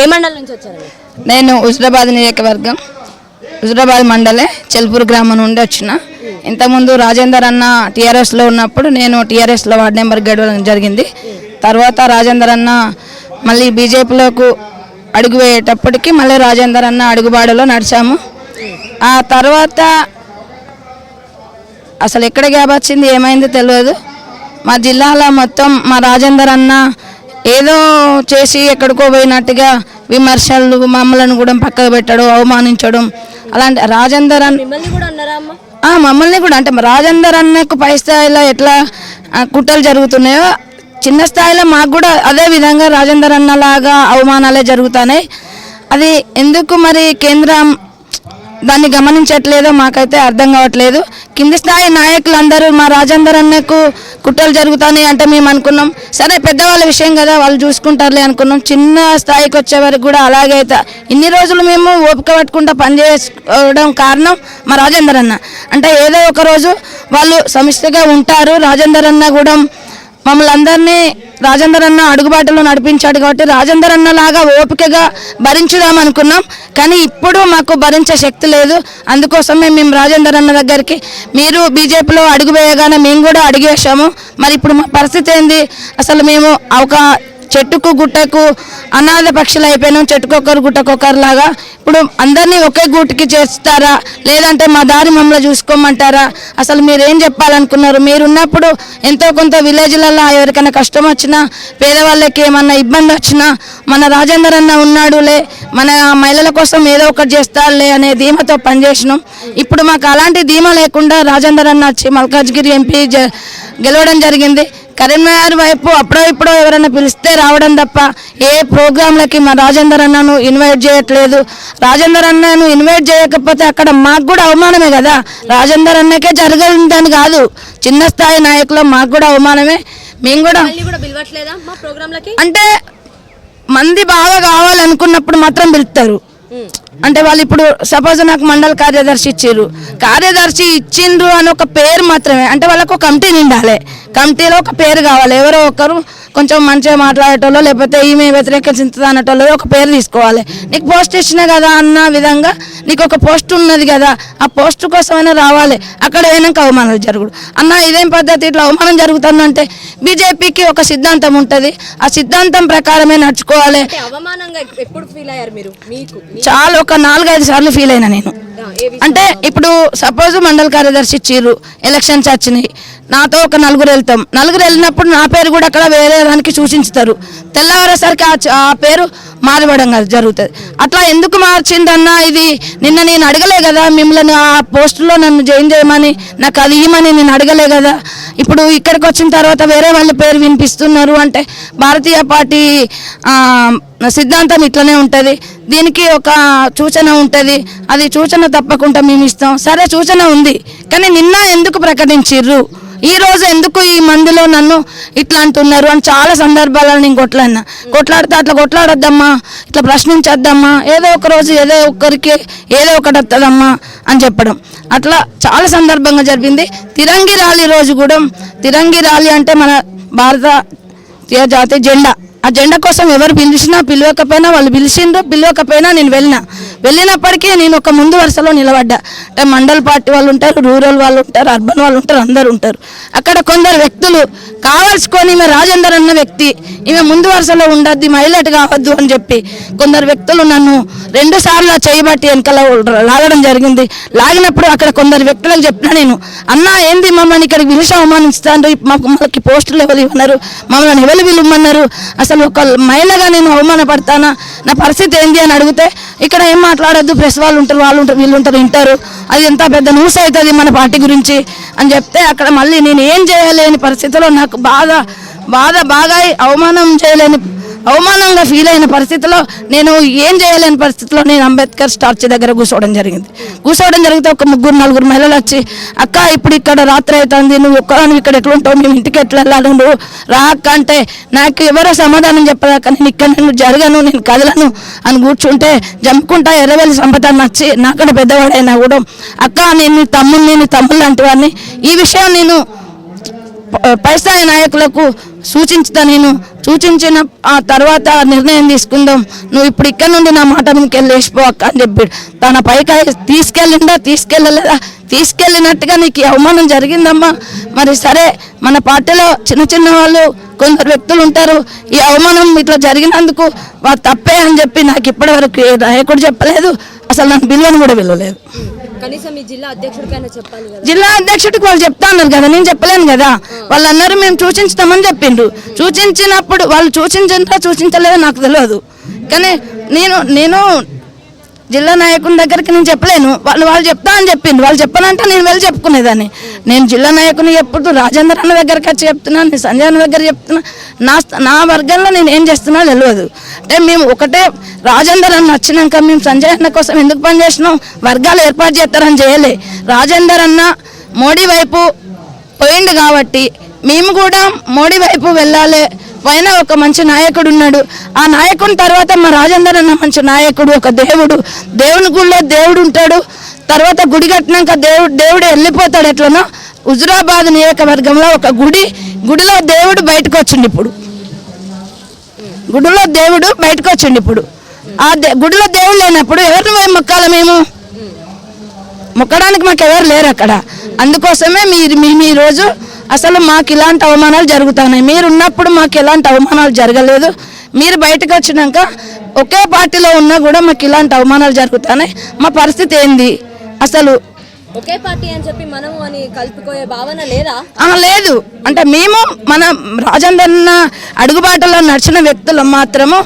ఏ మండలం నుంచి వచ్చారండి నేను హుజరాబాద్ నియోజకవర్గం హుజరాబాద్ మండలే చెల్పూర్ గ్రామం నుండి వచ్చిన. ఇంతకుముందు రాజేందర్ అన్న టీఆర్ఎస్లో ఉన్నప్పుడు నేను టీఆర్ఎస్లో వార్డు నెంబర్ గడవడం జరిగింది. తర్వాత రాజేందర్ అన్న మళ్ళీ బీజేపీలోకి అడుగు వేయేటప్పటికి మళ్ళీ రాజేందర్ అన్న అడుగుబాడులో నడిచాము. ఆ తర్వాత అసలు ఎక్కడ గ్యాప్ వచ్చింది ఏమైందో తెలియదు. మా జిల్లాలో మొత్తం మా రాజేందర్ అన్న ఏదో చేసి ఎక్కడికో పోయినట్టుగా విమర్శలు మమ్మల్ని కూడా పక్కకు పెట్టడం అవమానించడం. అలాంటి రాజేందర్ అన్న మిమ్మల్ని కూడా అన్నారా అమ్మ? ఆ, మమ్మల్ని కూడా. అంటే రాజేందర్ అన్నకు పై స్థాయిలో ఎట్లా కుట్రలు జరుగుతున్నాయో చిన్న స్థాయిలో మాకు కూడా అదే విధంగా రాజేందర్ అన్నలాగా అవమానాలే జరుగుతున్నాయి. అది ఎందుకు మరి కేంద్రం దాన్ని గమనించట్లేదో మాకైతే అర్థం కావట్లేదు. కింది స్థాయి నాయకులందరూ మా రాజేందర్ అన్నకు కుట్రలు జరుగుతాయి అంటే మేము అనుకున్నాం. సరే పెద్దవాళ్ళ విషయం కదా వాళ్ళు చూసుకుంటారులే అనుకున్నాం. చిన్న స్థాయికి వచ్చే వరకు కూడా అలాగే అయితే. ఇన్ని రోజులు మేము ఓపిక పట్టుకుంటా పనిచేసుకోవడం కారణం మా రాజేందర్ అన్న అంటే ఏదో ఒక రోజు వాళ్ళు సమిష్టిగా ఉంటారు. రాజేందర్ అన్న కూడా మమ్మల్ని అందరినీ రాజేందర్ అన్న అడుగుబాటులో నడిపించాడు కాబట్టి రాజేందర్ అన్న లాగా ఓపికగా భరించుదాం అనుకున్నాం. కానీ ఇప్పుడు మాకు భరించే శక్తి లేదు. అందుకోసమే మేము రాజేందర్ అన్న దగ్గరికి మీరు బీజేపీలో అడుగు వేయగానే మేము కూడా అడిగేసాము మరి ఇప్పుడు మా పరిస్థితి ఏంది? అసలు మేము ఒక చెట్టుకు గుట్టకు అనాథ పక్షులు అయిపోయినాం. చెట్టుకొకరు గుట్టకొకరు లాగా. ఇప్పుడు అందరినీ ఒకే గూటికి చేస్తారా? లేదంటే మా దారి మమ్మల్ని చూసుకోమంటారా? అసలు మీరేం చెప్పాలనుకున్నారు? మీరు ఉన్నప్పుడు ఎంతో కొంత విలేజ్లలో ఎవరికైనా కష్టం వచ్చినా పేదవాళ్ళకి ఏమన్నా ఇబ్బంది వచ్చినా మన రాజేందర్ అన్న ఉన్నాడులే మన మహిళల కోసం ఏదో ఒకటి చేస్తారులే అనే ధీమతో పనిచేసినాం. ఇప్పుడు మాకు అలాంటి ధీమా లేకుండా రాజేందర్ అన్న వచ్చి మల్కాజ్గిరి ఎంపీ గెలవడం జరిగింది. కరీంనగర్ వైపు అప్పుడో ఇప్పుడో ఎవరైనా పిలిస్తే రావడం తప్ప ఏ ప్రోగ్రాంలకి మా రాజేందర్ అన్నను ఇన్వైట్ చేయట్లేదు. రాజేందర్ అన్నను ఇన్వైట్ చేయకపోతే అక్కడ మాకు కూడా అవమానమే కదా? రాజేందర్ అన్నకే జరగదని కాదు. చిన్న స్థాయి నాయకులు మాకు కూడా అవమానమే. మేము కూడా అంటే మంది బాగా కావాలనుకున్నప్పుడు మాత్రం పిలుస్తారు. అంటే వాళ్ళు ఇప్పుడు సపోజ్ నాకు మండల కార్యదర్శి ఇచ్చారు కార్యదర్శి ఇచ్చిండ్రు అని ఒక పేరు మాత్రమే. అంటే వాళ్ళకు ఒక కమిటీ నిండాలి. కమిటీలో ఒక పేరు కావాలి. ఎవరో ఒకరు కొంచెం మంచిగా మాట్లాడేటోళ్ళు లేకపోతే ఈమె వ్యతిరేకించుతుంది అనేటోళ్ళు ఒక పేరు తీసుకోవాలి. నీకు పోస్ట్ ఇచ్చిన కదా అన్న విధంగా నీకు ఒక పోస్ట్ ఉన్నది కదా ఆ పోస్ట్ కోసమైనా రావాలి. అక్కడ పోయినాక అవమానాలు జరుగుడు. అన్న ఇదేం పద్ధతి? ఇట్లా అవమానం జరుగుతుందంటే బీజేపీకి ఒక సిద్ధాంతం ఉంటుంది. ఆ సిద్ధాంతం ప్రకారమే నడుచుకోవాలి. అంటే అవమానంగా ఎప్పుడు ఫీల్ అయ్యారు మీరు? మీకు మీ- చాలా ఒక నాలుగైదు సార్లు ఫీల్ అయినా నేను? అంటే ఇప్పుడు సపోజ్ మండల కార్యదర్శి ఇచ్చిర్రు ఎలక్షన్స్ వచ్చినాయి నాతో ఒక నలుగురు వెళ్తాం. నలుగురు వెళ్ళినప్పుడు నా పేరు కూడా అక్కడ వేరే దానికి సూచించుతారు. తెల్లవారేసరికి ఆ ఆ పేరు మారవడం జరుగుతుంది. అట్లా ఎందుకు మార్చిందన్న ఇది? నిన్న నేను అడగలే కదా మిమ్మల్ని ఆ పోస్టులో నన్ను జాయిన్ చేయమని నాకు అది ఇవ్వమని నేను అడగలే కదా. ఇప్పుడు ఇక్కడికి వచ్చిన తర్వాత వేరే వాళ్ళ పేరు వినిపిస్తున్నారు అంటే భారతీయ పార్టీ సిద్ధాంతం ఇట్లనే ఉంటుంది. దీనికి ఒక సూచన ఉంటుంది. అది సూచన తప్పకుండా మేము ఇస్తాం. సరే సూచన ఉంది. కానీ నిన్న ఎందుకు ప్రకటించిర్రు? ఈరోజు ఎందుకు ఈ మందిలో నన్ను ఇట్లా అంటున్నారు అని చాలా సందర్భాలలో నేను కొట్లాడినా. కొట్లాడితే అట్లా కొట్లాడొద్దమ్మా ఇట్లా ప్రశ్నించొద్దమ్మా ఏదో ఒక రోజు ఏదో ఒకరికి ఏదో ఒకటి వస్తుందమ్మా అని చెప్పడం. అట్లా చాలా సందర్భంగా జరిగింది. తిరంగి ర్యాలీ రోజు కూడా తిరంగి ర్యాలీ అంటే మన భారత జాతీయ జెండా. ఆ జెండా కోసం ఎవరు పిలిచినా పిలవకపోయినా వాళ్ళు పిలిచిండ్రు పిలవకపోయినా నేను వెళ్ళిన. వెళ్ళినప్పటికీ నేను ఒక ముందు వరుసలో నిలబడ్డా. అంటే మండల్ పార్టీ వాళ్ళు ఉంటారు రూరల్ వాళ్ళు ఉంటారు అర్బన్ వాళ్ళు ఉంటారు అందరు ఉంటారు. అక్కడ కొందరు వ్యక్తులు కావాల్సుకొని ఈమె రాజేందర్ అన్న వ్యక్తి ఈమె ముందు వరుసలో ఉండద్ది మైలెట్ కావద్దు అని చెప్పి కొందరు వ్యక్తులు నన్ను రెండు సార్లు చేయబట్టి వెనకాల లాగడం జరిగింది. లాగినప్పుడు అక్కడ కొందరు వ్యక్తులకు చెప్పిన నేను అన్న ఏంది మమ్మల్ని ఇక్కడికి పిలిచి అవమానిస్తాను మాకు మనకి పోస్టులు ఎవరు ఇవ్వన్నారు మమ్మల్ని ఎవరు పిలువమన్నారు? అసలు ఒక మహిళగా నేను అవమానపడతానా? నా పరిస్థితి ఏంది? అని అడిగితే ఇక్కడ ఏం మాట్లాడద్దు ప్రెస్ వాళ్ళు ఉంటారు వాళ్ళు ఉంటారు వీళ్ళు ఉంటారు వింటారు. అది ఎంత పెద్ద న్యూస్ అవుతుంది మన పార్టీ గురించి అని చెప్తే అక్కడ మళ్ళీ నేను ఏం చేయలేని పరిస్థితిలో నాకు బాధ బాధ బాగా అవమానం చేయలేని అవమానంగా ఫీల్ అయిన పరిస్థితిలో నేను ఏం చేయలేని పరిస్థితిలో నేను అంబేద్కర్ స్టార్చ్ దగ్గర కూర్చోవడం జరిగింది. కూర్చోవడం జరిగితే ఒక ముగ్గురు నలుగురు మహిళలు వచ్చి అక్క ఇప్పుడు ఇక్కడ రాత్రి అవుతుంది నువ్వు ఒక్కదాని ఇక్కడ ఎట్లుంటావు మేము ఇంటికి ఎట్లా వెళ్ళాలి? నువ్వు రా అక్క అంటే నాకు ఎవరో సమాధానం చెప్పలేక నేను ఇక్కడ నేను జరగను నేను కదలను అని కూర్చుంటే జంపుకుంటా ఎర్రవేలి సంపద వచ్చి నాకన్నా పెద్దవాడైనా కూడా అక్క నేను నీ నేను తమ్ముళ్ళు లాంటి వాడిని. ఈ విషయం నేను పైస్థాయి నాయకులకు సూచించుతా నేను. సూచించిన ఆ తర్వాత నిర్ణయం తీసుకుందాం. నువ్వు ఇప్పుడు ఇక్కడ నుండి నా మాట మీకు వెళ్ళేసిపో అక్క అని చెప్పి తన పైకి తీసుకెళ్ళిందా తీసుకెళ్ళలేదా? తీసుకెళ్ళినట్టుగా నీకు అవమానం జరిగిందమ్మా. మరి సరే మన పార్టీలో చిన్న చిన్న వాళ్ళు కొందరు వ్యక్తులు ఉంటారు. ఈ అవమానం ఇట్లా జరిగినందుకు వా- తప్పే అని చెప్పి నాకు ఇప్పటివరకు వరకు నాయకుడు చెప్పలేదు. అసలు నాకు పిలువని కూడా పిలవలేదు కనీసం జిల్లా అధ్యక్షుడికైనా చెప్పాలి కదా. జిల్లా అధ్యక్షుడికి వాళ్ళు చెప్తా అన్నారు కదా నేను చెప్పలేను కదా. వాళ్ళు అన్నారు మేము సూచించుతామని చెప్పిండ్రు. సూచించినప్పుడు వాళ్ళు సూచించారా సూచించలేదో నాకు తెలియదు. కానీ నేను నేను జిల్లా నాయకుని దగ్గరికి నేను చెప్పలేను. వాళ్ళు వాళ్ళు చెప్తా అని చెప్పింది వాళ్ళు చెప్పనంటే నేను వెళ్ళి చెప్పుకునేదాన్ని. నేను జిల్లా నాయకుని చెప్పుడు రాజేంద్ర అన్న దగ్గరికి వచ్చి చెప్తున్నాను నేను సంజయ్ అన్న దగ్గర చెప్తున్నా. నా నా వర్గంలో నేను ఏం చేస్తున్నా తెలియదు. అంటే మేము ఒకటే రాజేందర్ అన్న వచ్చినాక మేము సంజయ్ అన్న కోసం ఎందుకు పనిచేసినాం వర్గాలు ఏర్పాటు చేస్తారని చేయలే. రాజేందర్ అన్న మోడీ వైపు పోయిండు కాబట్టి మేము కూడా మోడీ వైపు వెళ్ళాలి. పైన ఒక మంచి నాయకుడు ఉన్నాడు. ఆ నాయకుని తర్వాత మా రాజేందర్ అన్న మంచి నాయకుడు ఒక దేవుడు. దేవుని గుళ్ళో దేవుడు ఉంటాడు. తర్వాత గుడి కట్టినాక దేవుడు దేవుడు వెళ్ళిపోతాడు ఎట్లనో? హుజురాబాద్ నియోజకవర్గంలో ఒక గుడి గుడిలో దేవుడు బయటకు వచ్చిండు ఇప్పుడు. గుడిలో దేవుడు బయటకు వచ్చిండు ఇప్పుడు. ఆ దే- గుడిలో దేవుడు లేనప్పుడు ఎవరిని పోయి మొక్కాలి మేము? మొక్కడానికి మాకు ఎవరు లేరు అక్కడ. అందుకోసమే మీరు మీ రోజు అసలు మాకు ఇలాంటి అవమానాలు జరుగుతున్నాయి. మీరు ఉన్నప్పుడు మాకు ఎలాంటి అవమానాలు జరగలేదు. మీరు బయటకు వచ్చినాక ఒకే పార్టీలో ఉన్నా కూడా మాకు ఇలాంటి అవమానాలు జరుగుతున్నాయి. మా పరిస్థితి ఏంది? అసలు ఒకే పార్టీ అని చెప్పి మనము అని కలుపుకోయే భావన లేదా? లేదు. అంటే మేము మన రాజేంద్రన్న అడుగుబాటలో నడిచిన వ్యక్తులు మాత్రము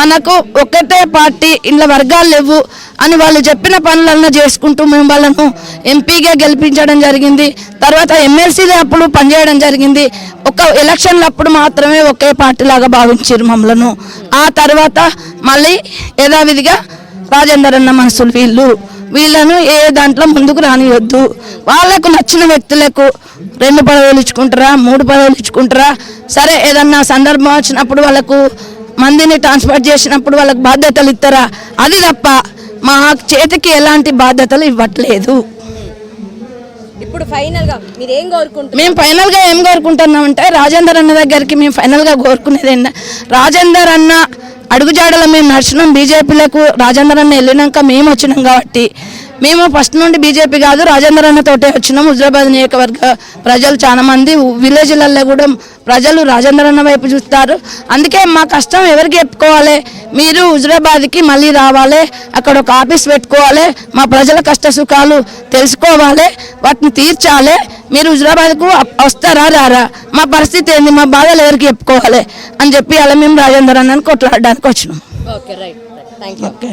మనకు ఒకటే పార్టీ ఇంట్లో వర్గాలు లేవు అని వాళ్ళు చెప్పిన పనులన్నీ చేసుకుంటూ మేము వాళ్ళను ఎంపీగా గెలిపించడం జరిగింది. తర్వాత ఎమ్మెల్సీ అప్పుడు పనిచేయడం జరిగింది. ఒక ఎలక్షన్ల అప్పుడు మాత్రమే ఒకే పార్టీ లాగా భావించారు మమ్మలను. ఆ తర్వాత మళ్ళీ యథావిధిగా రాజేందర్ అన్న మనసులు వీళ్ళు. వీళ్ళను ఏ దాంట్లో ముందుకు రానియొద్దు. వాళ్ళకు నచ్చిన వ్యక్తులకు రెండు పదవులు ఇచ్చుకుంటారా మూడు పదవులు ఇచ్చుకుంటారా? సరే ఏదన్నా సందర్భం వచ్చినప్పుడు వాళ్ళకు మందిని ట్రాన్స్ఫర్ చేసినప్పుడు వాళ్ళకి బాధ్యతలు ఇస్తారా? అది తప్ప మా చేతికి ఎలాంటి బాధ్యతలు ఇవ్వట్లేదు. ఇప్పుడు ఫైనల్గా మీరు ఏం కోరుకుంటున్నారు? మేము ఫైనల్గా ఏం కోరుకుంటున్నామంటే రాజేందర్ అన్న దగ్గరికి మేము ఫైనల్గా కోరుకునేది రాజేందర్ అన్న అడుగుజాడలో మేము నడిచినాం బీజేపీలకు రాజేందర్ అన్న వెళ్ళినాక మేము వచ్చినాం కాబట్టి మేము ఫస్ట్ నుండి బీజేపీ కాదు రాజేందర్ అన్న తోటే వచ్చినాం. హుజరాబాద్ నియోజకవర్గ ప్రజలు చాలా మంది విలేజ్లలో కూడా ప్రజలు రాజేందర్ అన్న వైపు చూస్తారు. అందుకే మా కష్టం ఎవరికి చెప్పుకోవాలి? మీరు హుజరాబాద్కి మళ్ళీ రావాలి అక్కడ ఒక ఆఫీస్ పెట్టుకోవాలి మా ప్రజల కష్ట సుఖాలు తెలుసుకోవాలి వాటిని తీర్చాలి. మీరు హుజరాబాద్కు వస్తారా రారా? మా పరిస్థితి ఏంది? మా బాధలు ఎవరికి చెప్పుకోవాలి? అని చెప్పి అలా మేము రాజేందర్ అన్నని కొట్లాడడానికి వచ్చినాం. Okay right thank you okay